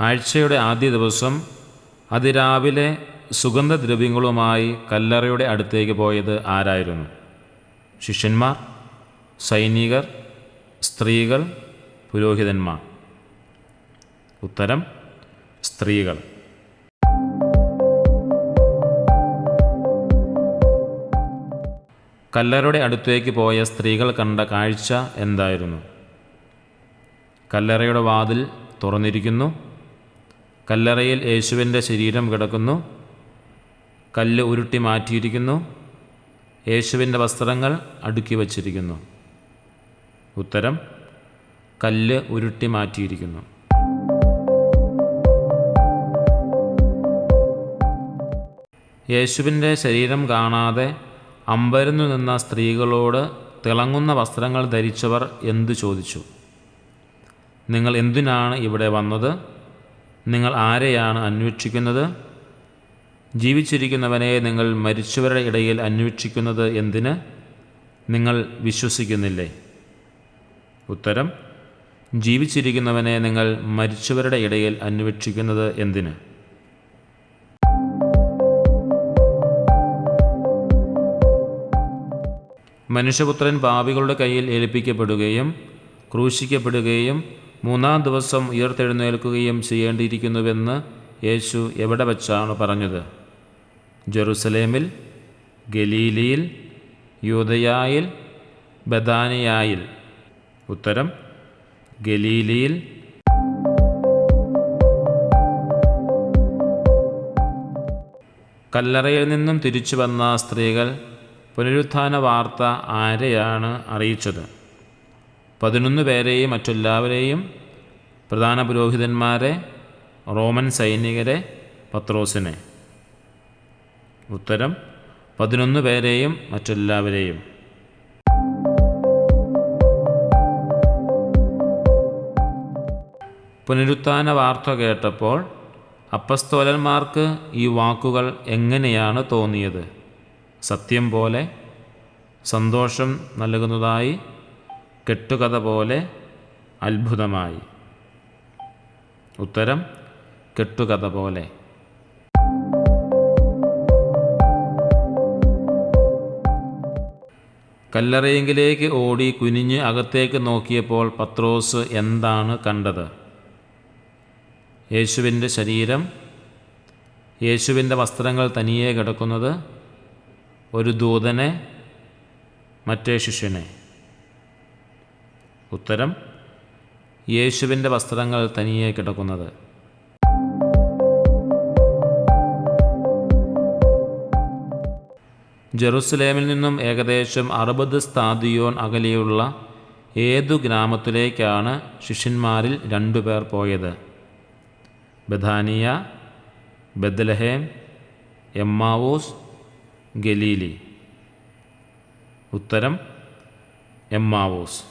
ആഴ്ചയുടെ ആദ്യ ദിവസം അതിരാവിലെ സുഗന്ധദ്രവ്യങ്ങളുമായി കല്ലറയുടെ അടുത്തേക്ക് പോയത് ആരായിരുന്നു? ശിഷ്യന്മാർ സൈനികർ സ്ത്രീകൾ പുരോഹിതന്മാർ. ഉത്തരം സ്ത്രീകൾ. കല്ലറയുടെ അടുത്തേക്ക് പോയ സ്ത്രീകൾ കണ്ട കാഴ്ച എന്തായിരുന്നു? കല്ലറയുടെ വാതിൽ തുറന്നിരിക്കുന്നു. കല്ലറയിൽ യേശുവിന്റെ ശരീരം കിടക്കുന്നു. കല്ല് ഉരുട്ടി മാറ്റിയിരിക്കുന്നു. യേശുവിന്റെ വസ്ത്രങ്ങൾ അടുക്കി വച്ചിരിക്കുന്നു. ഉത്തരം കല്ല് ഉരുട്ടി മാറ്റിയിരിക്കുന്നു. യേശുവിന്റെ ശരീരം കാണാതെ അമ്പരന്നു നിന്ന സ്ത്രീകളോട് തിളങ്ങുന്ന വസ്ത്രങ്ങൾ ധരിച്ചവർ എന്തു ചോദിച്ചു? നിങ്ങൾ എന്തിനാണ് ഇവിടെ വന്നത്? നിങ്ങൾ ആരെയാണ് അന്വേഷിക്കുന്നത്? ജീവിച്ചിരിക്കുന്നവനെ നിങ്ങൾ മരിച്ചവരുടെ ഇടയിൽ അന്വേഷിക്കുന്നത് എന്തിന്? നിങ്ങൾ വിശ്വസിക്കുന്നില്ലേ? ഉത്തരം ജീവിച്ചിരിക്കുന്നവനെ നിങ്ങൾ മരിച്ചവരുടെ ഇടയിൽ അന്വേഷിക്കുന്നത് എന്തിന്? മനുഷ്യപുത്രൻ പാപികളുടെ കയ്യിൽ ഏൽപ്പിക്കപ്പെടുകയും ക്രൂശിക്കപ്പെടുകയും മൂന്നാം ദിവസം ഉയർത്തെഴുന്നേൽക്കുകയും ചെയ്യേണ്ടിയിരിക്കുന്നുവെന്ന് യേശു എവിടെ വച്ചാണ് പറഞ്ഞത്? ജെറുസലേമിൽ ഗലീലിയിൽ യൂതയായിൽ ബദാനിയായിൽ ഉത്തരം ഗലീലിയിൽ. കല്ലറയിൽ നിന്നും തിരിച്ചു വന്ന സ്ത്രീകൾ പുനരുത്ഥാന വാർത്ത ആരെയാണ് അറിയിച്ചത്? പതിനൊന്ന് പേരെയും മറ്റെല്ലാവരെയും പ്രധാന പുരോഹിതന്മാരെ റോമൻ സൈനികരെ പത്രോസിനെ. ഉത്തരം പതിനൊന്ന് പേരെയും മറ്റെല്ലാവരെയും. പുനരുത്ഥാന വാർത്ത കേട്ടപ്പോൾ അപ്പസ്തോലന്മാർക്ക് ഈ വാക്കുകൾ എങ്ങനെയാണ് തോന്നിയത്? സത്യം പോലെ സന്തോഷം നൽകുന്നതായി കെട്ടുകഥ പോലെ അത്ഭുതമായി. ഉത്തരം കെട്ടുകഥ പോലെ. കല്ലറയെങ്കിലേക്ക് ഓടി കുനിഞ്ഞ് അകത്തേക്ക് നോക്കിയപ്പോൾ പത്രോസ് എന്താണ് കണ്ടത്? യേശുവിന്റെ ശരീരം യേശുവിന്റെ വസ്ത്രങ്ങൾ തനിയെ കിടക്കുന്നത് ഒരു ദൂതനെ മറ്റേ ശിഷ്യനെ. ഉത്തരം യേശുവിന്റെ വസ്ത്രങ്ങൾ തനിയെ കിടക്കുന്നത്. ജെറുസലേമിൽ നിന്നും ഏകദേശം അറുപത് സ്ഥാദിയോൺ അകലെയുള്ള ഏതു ഗ്രാമത്തിലേക്കാണ് ശിഷ്യന്മാരിൽ രണ്ടുപേർ പോയത്? Bethany Bethlehem Emmaus Galilee. ഉത്തരം എമ്മാവൂസ്.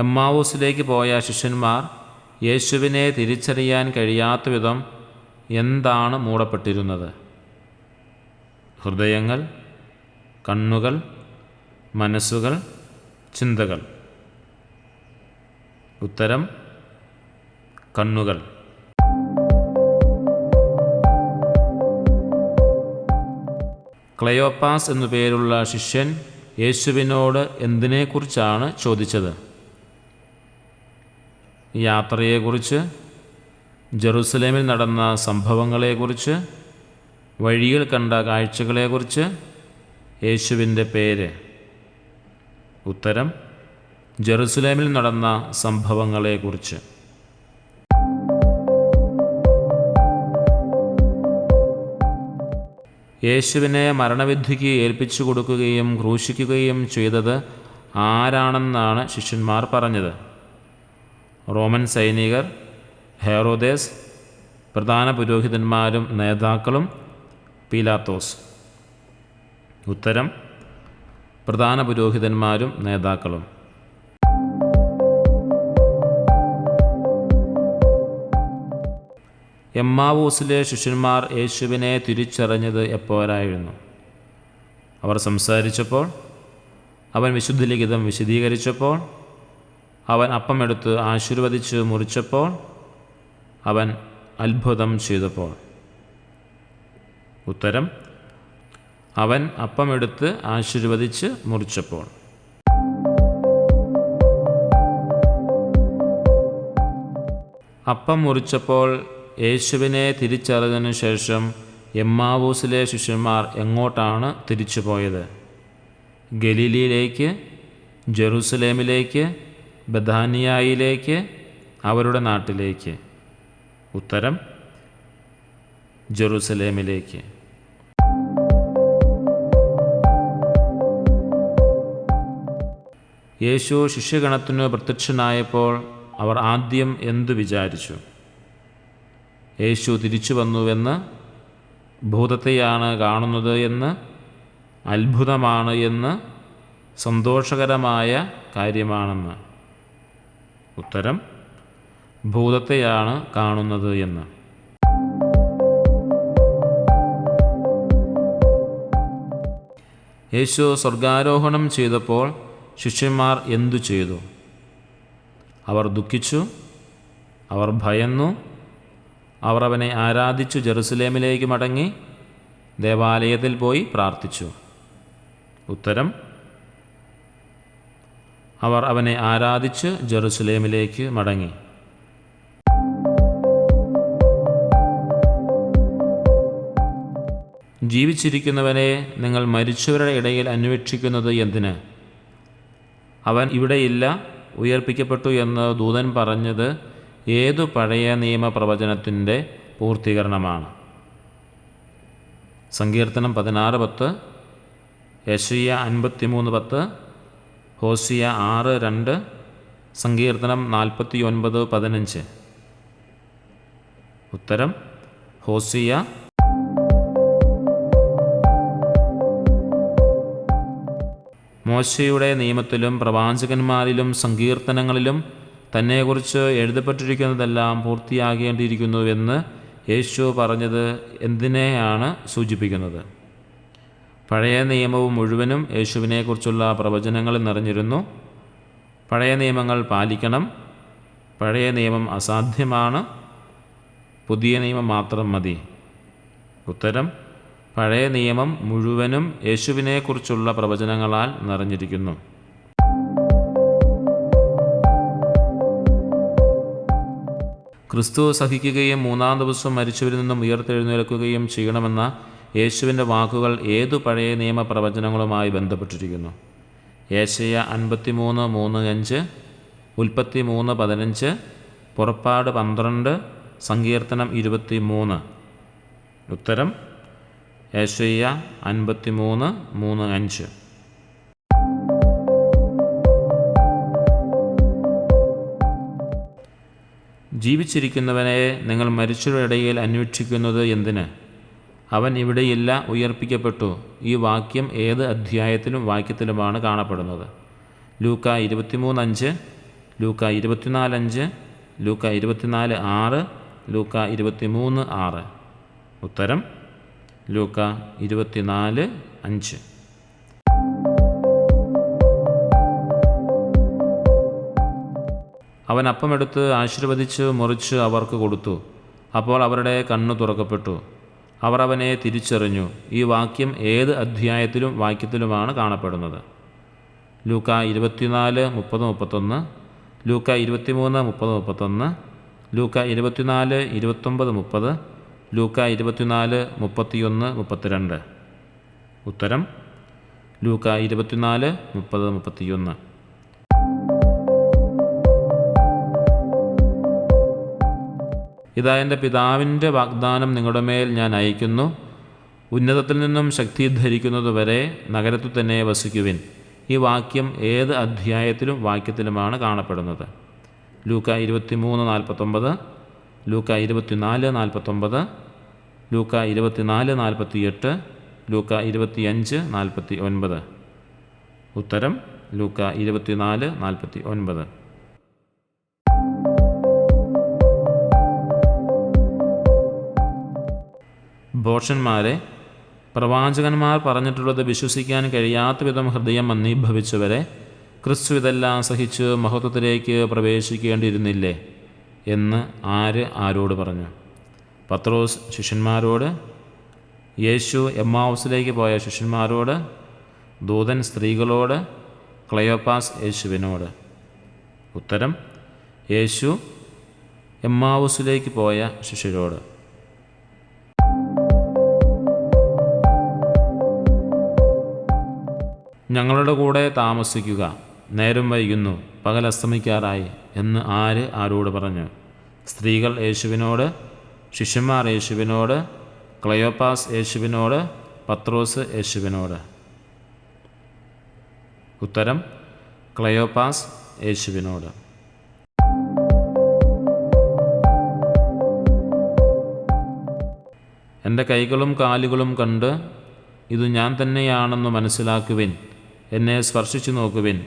എമ്മാവൂസിലേക്ക് പോയ ശിഷ്യന്മാർ യേശുവിനെ തിരിച്ചറിയാൻ കഴിയാത്ത വിധം എന്താണ് മൂടപ്പെട്ടിരുന്നത്? ഹൃദയങ്ങൾ കണ്ണുകൾ മനസ്സുകൾ ചിന്തകൾ. ഉത്തരം കണ്ണുകൾ. ക്ലയോപ്പാസ് എന്നു പേരുള്ള ശിഷ്യൻ യേശുവിനോട് എന്തിനെക്കുറിച്ചാണ് ചോദിച്ചത്? യാത്രയെക്കുറിച്ച് ജെറുസലേമിൽ നടന്ന സംഭവങ്ങളെക്കുറിച്ച് വഴിയിൽ കണ്ട കാഴ്ചകളെക്കുറിച്ച് യേശുവിന്റെ പേര്. ഉത്തരം ജെറുസലേമിൽ നടന്ന സംഭവങ്ങളെക്കുറിച്ച്. യേശുവിനെ മരണവിധിക്ക് ഏൽപ്പിച്ചു കൊടുക്കുകയും ക്രൂശിക്കുകയും ചെയ്തത് ആരാണെന്നാണ് ശിഷ്യന്മാർ പറഞ്ഞത്? റോമൻ സൈനികർ ഹെറോദേസ് പ്രധാന പുരോഹിതന്മാരും നേതാക്കളും പീലാത്തോസ്. ഉത്തരം പ്രധാന പുരോഹിതന്മാരും നേതാക്കളും. എമ്മാവൂസിലെ ശിഷ്യന്മാർ യേശുവിനെ തിരിച്ചറിഞ്ഞത് എപ്പോഴായിരുന്നു അവർ സംസാരിച്ചപ്പോൾ അവൻ വിശുദ്ധ ലിഖിതം വിശദീകരിച്ചപ്പോൾ അവൻ അപ്പമെടുത്ത് ആശീർവദിച്ച് മുറിച്ചപ്പോൾ അവൻ അത്ഭുതം ചെയ്തപ്പോൾ. ഉത്തരം അവൻ അപ്പമെടുത്ത് ആശീർവദിച്ച് മുറിച്ചപ്പോൾ. അപ്പം മുറിച്ചപ്പോൾ യേശുവിനെ തിരിച്ചറിഞ്ഞതിനു ശേഷം എമ്മാവൂസിലെ ശിഷ്യന്മാർ എങ്ങോട്ടാണ് തിരിച്ചു പോയത് ഗലീലിയിലേക്ക് ജെറൂസലേമിലേക്ക് ബഥാനിയായിലേക്ക് അവരുടെ നാട്ടിലേക്ക്. ഉത്തരം ജെറൂസലേമിലേക്ക്. യേശു ശിഷ്യഗണത്തിനു പ്രത്യക്ഷനായപ്പോൾ അവർ ആദ്യം എന്തു വിചാരിച്ചു? യേശു തിരിച്ചു വന്നുവെന്ന് ഭൂതത്തെയാണ് കാണുന്നത് എന്ന് അത്ഭുതമാണ് എന്ന് സന്തോഷകരമായ കാര്യമാണെന്ന്. ഉത്തരം ഭൂതത്തെയാണ് കാണുന്നത് എന്ന്. യേശു സ്വർഗാരോഹണം ചെയ്തപ്പോൾ ശിഷ്യന്മാർ എന്തു ചെയ്തു? അവർ ദുഃഖിച്ചു അവർ ഭയന്നു അവർ അവനെ ആരാധിച്ചു ജെറുസലേമിലേക്ക് മടങ്ങി ദേവാലയത്തിൽ പോയി പ്രാർത്ഥിച്ചു. ഉത്തരം അവർ അവനെ ആരാധിച്ച് ജെറുസലേമിലേക്ക് മടങ്ങി. ജീവിച്ചിരിക്കുന്നവനെ നിങ്ങൾ മരിച്ചവരുടെ ഇടയിൽ അന്വേഷിക്കുന്നത് എന്തിന്? അവൻ ഇവിടെയില്ല ഉയർപ്പിക്കപ്പെട്ടു എന്ന് ദൂതൻ പറഞ്ഞത് ഏതു പഴയ നിയമപ്രവചനത്തിന്റെ പൂർത്തീകരണമാണ്. സങ്കീർത്തനം പതിനാറ് പത്ത് യശയ്യ അൻപത്തിമൂന്ന് പത്ത് ഹോസിയ ആറ് രണ്ട് സങ്കീർത്തനം നാൽപ്പത്തി ഒൻപത് പതിനഞ്ച്. ഉത്തരം ഹോസിയ. മോശയുടെ നിയമത്തിലും പ്രവാചകന്മാരിലും സങ്കീർത്തനങ്ങളിലും തന്നെക്കുറിച്ച് എഴുതപ്പെട്ടിരിക്കുന്നതെല്ലാം പൂർത്തിയാകേണ്ടിയിരിക്കുന്നുവെന്ന് യേശു പറഞ്ഞത് എന്തിനെയാണ് സൂചിപ്പിക്കുന്നത്? പഴയ നിയമവും മുഴുവനും യേശുവിനെക്കുറിച്ചുള്ള പ്രവചനങ്ങളിൽ നിറഞ്ഞിരുന്നു. പഴയ നിയമങ്ങൾ പാലിക്കണം. പഴയ നിയമം അസാധ്യമാണ്. പുതിയ നിയമം മാത്രം മതി. ഉത്തരം പഴയ നിയമം മുഴുവനും യേശുവിനെക്കുറിച്ചുള്ള പ്രവചനങ്ങളാൽ നിറഞ്ഞിരിക്കുന്നു. ക്രിസ്തു സഹിക്കുകയും മൂന്നാം ദിവസം മരിച്ചവരിൽ നിന്നും ഉയർത്തെഴുന്നേൽക്കുകയും ചെയ്യണമെന്ന യേശുവിന്റെ വാക്കുകൾ ഏതു പഴയ നിയമപ്രവചനങ്ങളുമായി ബന്ധപ്പെട്ടിരിക്കുന്നു? ഏശയ അൻപത്തിമൂന്ന് മൂന്ന് അഞ്ച് ഉൽപ്പത്തി മൂന്ന് പതിനഞ്ച് പുറപ്പാട് പന്ത്രണ്ട് സങ്കീർത്തനം ഇരുപത്തി മൂന്ന് ഉത്തരം ഏശയ്യ അൻപത്തി മൂന്ന് മൂന്ന് അഞ്ച്. ജീവിച്ചിരിക്കുന്നവനെ നിങ്ങൾ മരിച്ചവരുടെ ഇടയിൽ അന്വേഷിക്കുന്നത് എന്തിന്? അവൻ ഇവിടെയില്ല ഉയർപ്പിക്കപ്പെട്ടു. ഈ വാക്യം ഏത് അധ്യായത്തിലും വാക്യത്തിലുമാണ് കാണപ്പെടുന്നത്? ലൂക്ക ഇരുപത്തിമൂന്ന് അഞ്ച് ലൂക്ക ഇരുപത്തിനാല് അഞ്ച് ലൂക്ക ഇരുപത്തിനാല് ആറ് ലൂക്ക ഇരുപത്തിമൂന്ന് ആറ്. ഉത്തരം ലൂക്ക ഇരുപത്തിനാല് അഞ്ച്. അവൻ അപ്പമെടുത്ത് ആശീർവദിച്ച് മുറിച്ച് അവർക്ക് കൊടുത്തു. അപ്പോൾ അവരുടെ കണ്ണു തുറക്കപ്പെട്ടു. അവർ അവനെ തിരിച്ചറിഞ്ഞു. ഈ വാക്യം ഏത് അധ്യായത്തിലും വാക്യത്തിലുമാണ് കാണപ്പെടുന്നത്? ലൂക്ക ഇരുപത്തിനാല് മുപ്പത് മുപ്പത്തൊന്ന് ലൂക്ക ഇരുപത്തിമൂന്ന് മുപ്പത് മുപ്പത്തൊന്ന് ലൂക്ക ഇരുപത്തിനാല് ഇരുപത്തൊമ്പത് മുപ്പത് ലൂക്ക ഇരുപത്തിനാല് മുപ്പത്തിയൊന്ന് മുപ്പത്തിരണ്ട്. ഉത്തരം ലൂക്ക ഇരുപത്തിനാല് മുപ്പത് മുപ്പത്തിയൊന്ന്. ഇതാ എന്റെ പിതാവിന്റെ വാഗ്ദാനം നിങ്ങളുടെ മേൽ ഞാൻ അയക്കുന്നു ഉന്നതത്തിൽ നിന്നും ശക്തി ധരിക്കുന്നതുവരെ നഗരത്തിൽ തന്നെ വസിക്കുവിൻ. ഈ വാക്യം ഏത് അധ്യായത്തിലും വാക്യത്തിലുമാണ് കാണപ്പെടുന്നത്. ലൂക്ക ഇരുപത്തിമൂന്ന് നാൽപ്പത്തൊമ്പത് ലൂക്ക ഇരുപത്തിനാല് നാൽപ്പത്തൊമ്പത് ലൂക്ക ഇരുപത്തിനാല് നാൽപ്പത്തിയെട്ട് ലൂക്ക ഇരുപത്തിയഞ്ച് നാൽപ്പത്തി ഒൻപത് ഉത്തരം ലൂക്ക ഇരുപത്തിനാല് നാൽപ്പത്തി ഒൻപത് ഭോഷന്മാരെ പ്രവാചകന്മാർ പറഞ്ഞിട്ടുള്ളത് വിശ്വസിക്കാൻ കഴിയാത്ത വിധം ഹൃദയം മന്ദീഭവിച്ചവരെ ക്രിസ്തു ഇതെല്ലാം സഹിച്ച് മഹത്വത്തിലേക്ക് പ്രവേശിക്കേണ്ടിയിരുന്നില്ലേ എന്ന് ആര് ആരോട് പറഞ്ഞു? പത്രോസ് ശിഷ്യന്മാരോട് യേശു എമ്മാവസിലേക്ക് പോയ ശിഷ്യന്മാരോട് ദൂതൻ സ്ത്രീകളോട് ക്ലയോപ്പാസ് യേശുവിനോട്. ഉത്തരം യേശു എമ്മാവുസിലേക്ക് പോയ ശിഷ്യരോട്. ഞങ്ങളുടെ കൂടെ താമസിക്കുക. നേരം വൈകുന്നു. പകൽ അസ്തമിക്കാറായി എന്ന് ആര് ആരോട് പറഞ്ഞു? സ്ത്രീകൾ യേശുവിനോട് ശിഷ്യന്മാർ യേശുവിനോട് ക്ലയോപ്പാസ് യേശുവിനോട് പത്രോസ് യേശുവിനോട്. ഉത്തരം ക്ലയോപ്പാസ് യേശുവിനോട്. എന്റെ കൈകളും കാലുകളും കണ്ട് ഇത് ഞാൻ തന്നെയാണെന്ന് മനസ്സിലാക്കുവിൻ. എന്നെ സ്പർശിച്ചു നോക്കുവിൻ.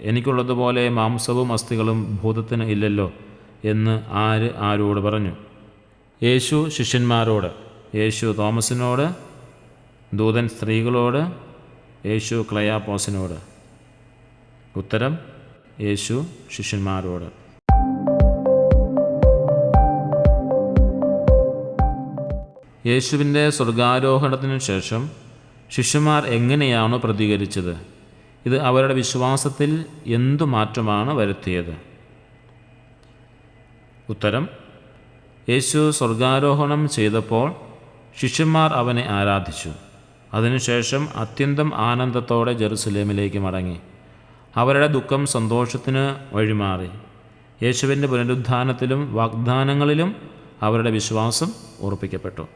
എനിക്കുള്ളതുപോലെ മാംസവും അസ്ഥികളും ഭൂതത്തിന് ഇല്ലല്ലോ എന്ന് ആര് ആരോട് പറഞ്ഞു? യേശു ശിഷ്യന്മാരോട് യേശു തോമസിനോട് ദൂതൻ സ്ത്രീകളോട് യേശു ക്ലയാപ്പോസിനോട്. ഉത്തരം യേശു ശിഷ്യന്മാരോട്. യേശുവിന്റെ സ്വർഗാരോഹണത്തിനു ശേഷം ശിഷ്യന്മാർ എങ്ങനെയാണോ പ്രതികരിച്ചത്? ഇത് അവരുടെ വിശ്വാസത്തിൽ എന്തു മാറ്റമാണ് വരുത്തിയത്? ഉത്തരം യേശു സ്വർഗാരോഹണം ചെയ്തപ്പോൾ ശിഷ്യന്മാർ അവനെ ആരാധിച്ചു. അതിനുശേഷം അത്യന്തം ആനന്ദത്തോടെ ജെറുസലേമിലേക്ക് മടങ്ങി. അവരുടെ ദുഃഖം സന്തോഷത്തിന് വഴിമാറി. യേശുവിന്റെ പുനരുദ്ധാനത്തിലും വാഗ്ദാനങ്ങളിലും അവരുടെ വിശ്വാസം ഉറപ്പിക്കപ്പെട്ടു.